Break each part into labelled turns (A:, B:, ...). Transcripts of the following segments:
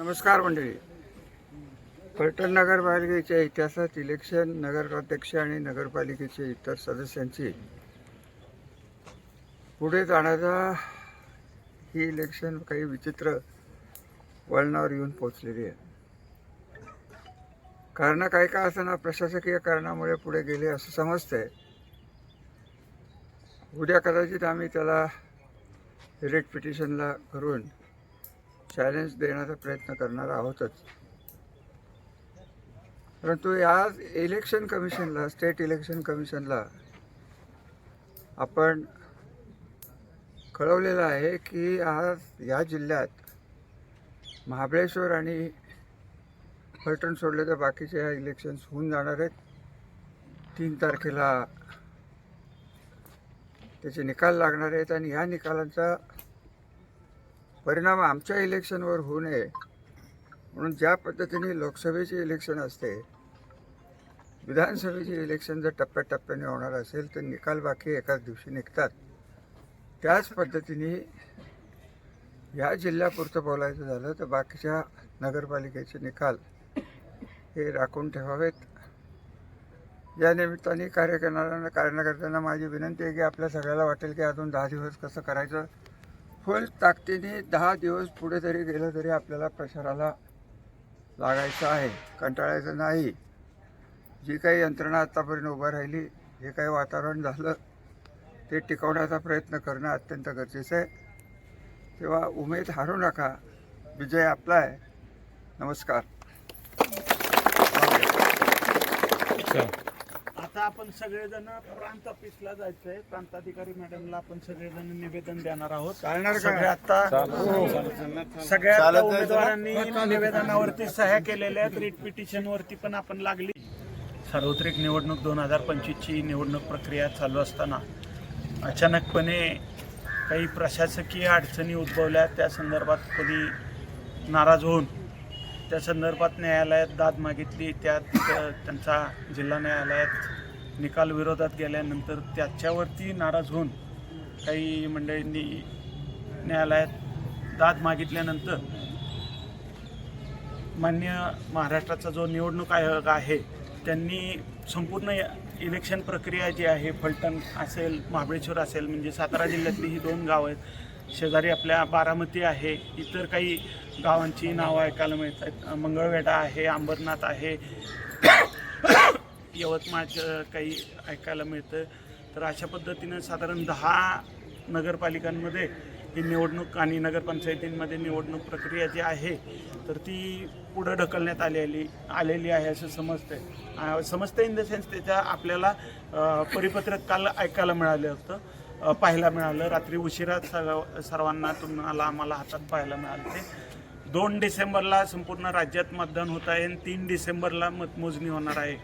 A: नमस्कार मंडळी. फलटण नगरपालिकेच्या इतिहासात इलेक्शन नगराध्यक्ष आणि नगरपालिकेचे इतर सदस्यांची पुढे जाण्याचा ही इलेक्शन काही विचित्र वळणावर येऊन पोचलेली आहे. कारणं काय का असताना प्रशासकीय कारणामुळे पुढे गेले असं समजतंय. उद्या कदाचित आम्ही त्याला रिट पिटिशनला करून चॅलेंज देण्याचा प्रयत्न करणार आहोतच. परंतु या इलेक्शन कमिशनला स्टेट इलेक्शन कमिशनला आपण कळवलेलं आहे की आज या जिल्ह्यात महाबळेश्वर आणि फलटण सोडले तर बाकीचे ह्या इलेक्शन्स होऊन जाणार आहेत. तीन तारखेला त्याचे निकाल लागणार आहेत आणि ह्या निकालांचा परिणाम आमच्या इलेक्शनवर होऊ नये. म्हणून ज्या पद्धतीने लोकसभेचे इलेक्शन असते विधानसभेचे इलेक्शन जर टप्प्याटप्प्याने होणार असेल तर निकाल बाकी एकाच दिवशी निघतात. त्याच पद्धतीने या जिल्ह्यापुरतं बोलायचं झालं तर बाकीच्या नगरपालिकेचे निकाल हे राखून ठेवावेत. या निमित्ताने कार्य करणाऱ्यांना कार्यकर्त्यांना माझी विनंती आहे की आपल्या सगळ्याला वाटेल की अजून दहा दिवस कसं करायचं फुल ताकदीने दहा दिवस पुढे जरी गेलं तरी आपल्याला प्रचाराला लागायचं आहे कंटाळायचं नाही. जी काही यंत्रणा आत्तापर्यंत उभं राहिली जे काही वातावरण झालं ते टिकवण्याचा प्रयत्न करणं अत्यंत गरजेचं आहे. तेव्हा उमेद हारू नका. विजय आपला आहे. नमस्कार.
B: आता आपण सगळेजण प्रांत ऑफिसला जायचंय. प्रांताधिकारी मॅडमला आपण सगळेजण निवेदन देणार आहोत? सगळे आता सगळ्या उमेदवारांनी निवेदनावरती सह्या केलेल्या आहेत. रिट पिटिशन वरती पण आपण लागली. सार्वत्रिक निवडणूक दोन हजार पंचवीसची निवडणूक प्रक्रिया चालू असताना अचानकपणे काही प्रशासकीय अडचणी उद्भवल्या. त्या संदर्भात कधी नाराज होऊन त्या संदर्भात न्यायालयात दाद मागितली. त्यात त्यांचा जिल्हा न्यायालयात निकाल विरोधात गेल्यानंतर त्याच्यावरती नाराज होऊन काही मंडळींनी न्यायालयात दाद मागितल्यानंतर मान्य महाराष्ट्राचा जो निवडणूक आयोग आहे त्यांनी संपूर्ण इलेक्शन प्रक्रिया जी आहे फलटण असेल महाबळेश्वर असेल म्हणजे सातारा जिल्ह्यातली ही दोन गावं आहेत. शेजारी आपल्या बारामती आहे इतर काही गावांची नावं ऐकायला मिळत आहेत मंगळवेढा आहे अंबरनाथ आहे यवतमाळचं काही ऐकायला मिळतं. तर अशा पद्धतीनं साधारण दहा नगरपालिकांमध्ये ही निवडणूक आणि नगरपंचायतींमध्ये निवडणूक प्रक्रिया जी आहे तर ती पुढं ढकलण्यात आलेली आलेली आहे असं समजतंय. समजतं इन द सेन्स त्याच्या आपल्याला परिपत्रक काल ऐकायला मिळालं होतं. पाहायला मिळालं. रात्री उशिरा सग सर्वांना तुम्हाला आम्हाला हातात पाहायला मिळालं ते दोन डिसेंबरला संपूर्ण राज्यात मतदान होत आहे आणि तीन डिसेंबरला मतमोजणी होणार आहे.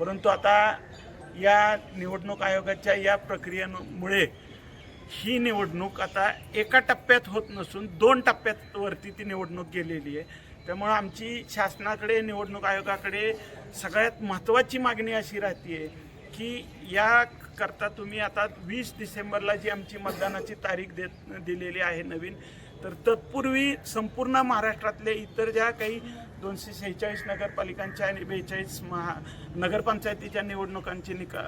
B: परंतु आता या निवडणूक आयोगाच्या या प्रक्रियेमुळे ही निवडणूक आता एका टप्प्यात होत नसून दोन टप्प्यात वरती ती निवडणूक गेलेली आहे. त्यामुळं आमची शासनाकडे निवडणूक आयोगाकडे सगळ्यात महत्त्वाची मागणी अशी राहते की या करता तुम्ही आता वीस डिसेंबरला जी आमची मतदानाची तारीख देत दिलेली आहे नवीन तर तत्पूर्वी संपूर्ण महाराष्ट्रातले इतर ज्या काही दोनशे शेहेचाळीस नगरपालिकांच्या आणि बेचाळीस महा नगरपंचायतीच्या निवडणुकांची निका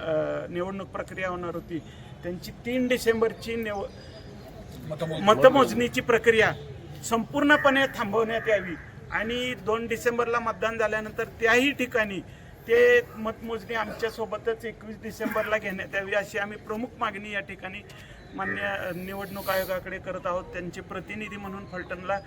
B: निवडणूक प्रक्रिया होणार होती त्यांची तीन डिसेंबरची निव मतमोजणीची प्रक्रिया संपूर्णपणे थांबवण्यात यावी आणि दोन डिसेंबरला मतदान झाल्यानंतर त्याही ठिकाणी ते मतमोजणी आमच्यासोबतच एकवीस डिसेंबरला घेण्यात यावी अशी आम्ही प्रमुख मागणी या ठिकाणी मान्य निवडणूक आयोगाकडे करत आहोत. त्यांचे प्रतिनिधी म्हणून फलटणला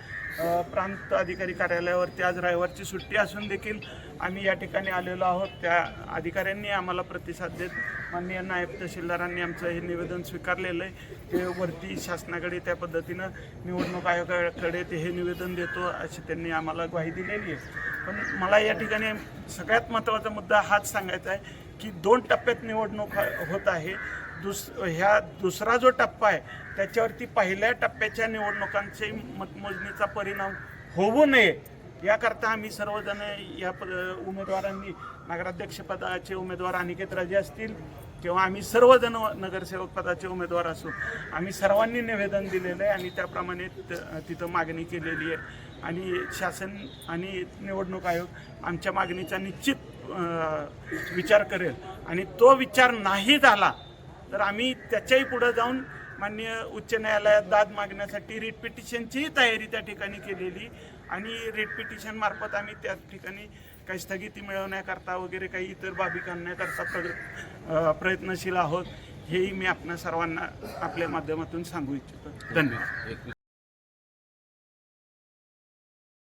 B: प्रांत अधिकारी कार्यालयावरती आज रविवारची सुट्टी असून देखील आम्ही या ठिकाणी आलेलो आहोत. त्या अधिकाऱ्यांनी आम्हाला प्रतिसाद देत माननीय नायब तहसीलदारांनी आमचं हे निवेदन स्वीकारलेलं आहे. ते वरती शासनाकडे त्या पद्धतीनं निवडणूक आयोगाकडे ते हे निवेदन देतो अशी त्यांनी आम्हाला ग्वाही दिलेली आहे. पण मला या ठिकाणी सगळ्यात महत्त्वाचा मुद्दा हाच सांगायचा आहे की दोन टप्प्यात निवडणूक होत आहे. दुस ह्या दुसरा जो टप्पा आहे त्याच्यावरती पहिल्या टप्प्याच्या निवडणुकांचे मतमोजणीचा परिणाम होऊ नये. याकरता आम्ही सर्वजण या प उमेदवारांनी नगराध्यक्षपदाचे उमेदवार अनिकेत राजे असतील किंवा आम्ही सर्वजण नगरसेवक पदाचे उमेदवार असू आम्ही सर्वांनी निवेदन दिलेलं आहे आणि त्याप्रमाणे तिथं मागणी केलेली आहे. आणि शासन आणि निवडणूक आयोग आमच्या मागणीचा निश्चित विचार करेल. आणि तो विचार नाही झाला तर आम्ही त्याच्याही पुढे जाऊन माननीय उच्च न्यायालयात दाद मागण्यासाठी रिट पिटिशनचीही तयारी त्या ठिकाणी केलेली आणि रिट पिटिशन मार्फत आम्ही त्या ठिकाणी काही स्थगिती मिळवण्याकरता वगैरे काही इतर बाबी करण्याकरता प्र प्रयत्नशील आहोत हेही मी आपणा सर्वांना आपल्या माध्यमातून सांगू इच्छितो. धन्यवाद.